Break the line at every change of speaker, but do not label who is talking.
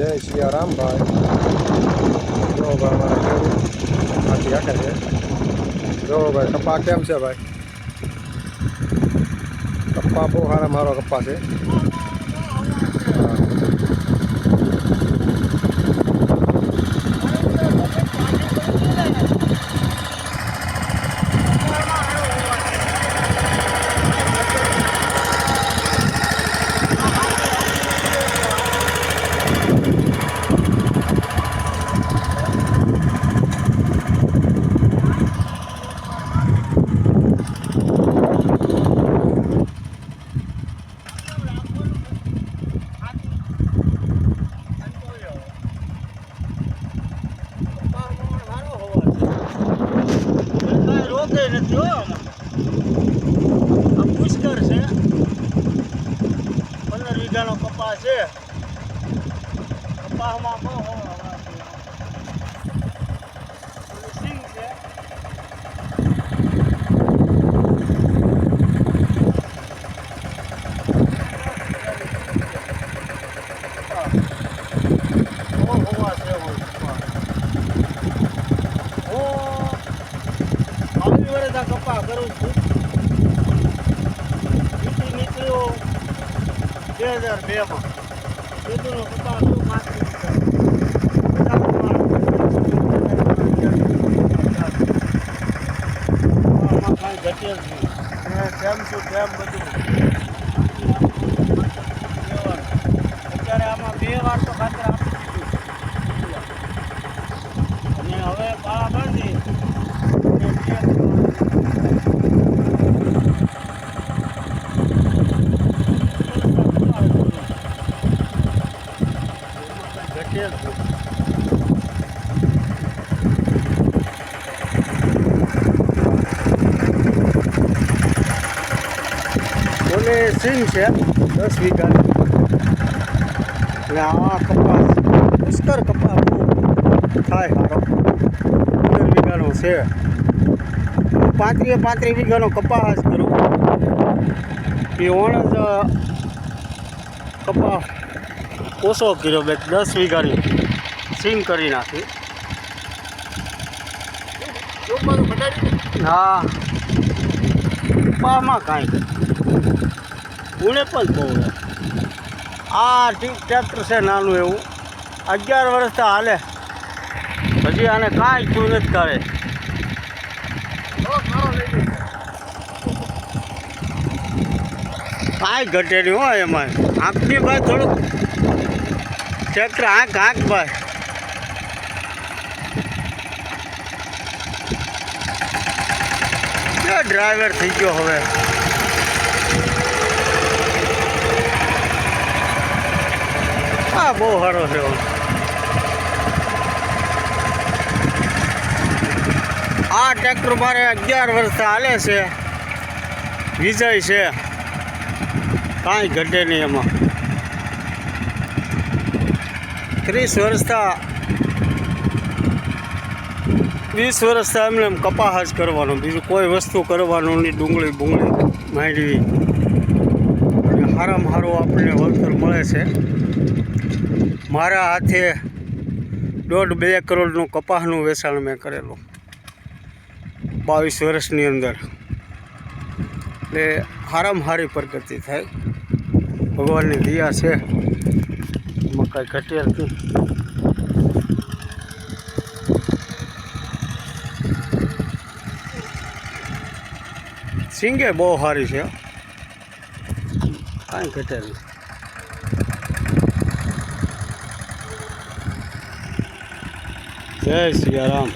જય સિયારામ ભાઈ જો ભાઈ મારા ખેડૂત આથી આખે છે જો ભાઈ કપ્પા કેમ છે ભાઈ કપ્પા બહુ સારા મારો કપ્પા છે
આમાં આ પુષ્કર છે. પંદર વીઘાનો કપાસ છે. કપાસમાં બહુ હવા વાગે. ઓલું સિંગ છે બહુ હવા છે ઓલું કપાસ. હું આવી કપા કરું છું. ખેતી નીકળ્યો બે હજાર બેમાં ખેતીનો કપા શું માથે ઘટેલ નહીં તેમ છું કેમ બધું. અત્યારે આમાં બે વાર તો ખાતર આપી દીધું અને હવે પાળા બાંધી ઓલે સીમ છે. દસ વીઘા અને આ કપાસ પુષ્કર કપાસ. થાય સારો પંદર વીઘાનો છે. પાંત્રીએ પાંત્રીસ વીઘાનો કપાસ કરું. એ ઓણ જ કપાસ ઓછો કર્યો બે દસ વીઘાની. સીમ કરી નાખી. હા. કપાસમાં કાંઈ. ઉણે પણ બહુ આ ઠીક ટ્રેક્ટર છે નાનું એવું. અગિયાર વર્ષ તો હાલે. હજી આને કાંઈ થયું નથી કરે કાંઈ ઘટે નહીં હોય એમાં. આંખની ભાઈ થોડુંક. ટ્રેક્ટર આંખ આંખ ભાઈ ડ્રાઈવર થઈ ગયો હવે? આ બહુ સારો છે આ ટ્રેક્ટર મારે અગિયાર વર્ષ હાલે છે. વિજય છે. કાંઈ ઘટે નહીં એમાં. ત્રીસ વર્ષતા વીસ વર્ષતા એમને એમ કપાસ કરવાનો. બીજું કોઈ વસ્તુ કરવાનું નહીં, ડુંગળી બુંગળી માંડવી સારામાં સારું આપણને વળતર મળે છે. મારા હાથે દોઢ બે કરોડનું કપાસનું વેચાણ મેં કરેલું. બાવીસ વર્ષની અંદર. એટલે સારામાં સારી પ્રગતિ થાય. ભગવાનની દયા છે. એમાં કાંઈ ઘટેલ નથી. સિંગે બહુ સારી છે. હો. ગટર જય સિયારામ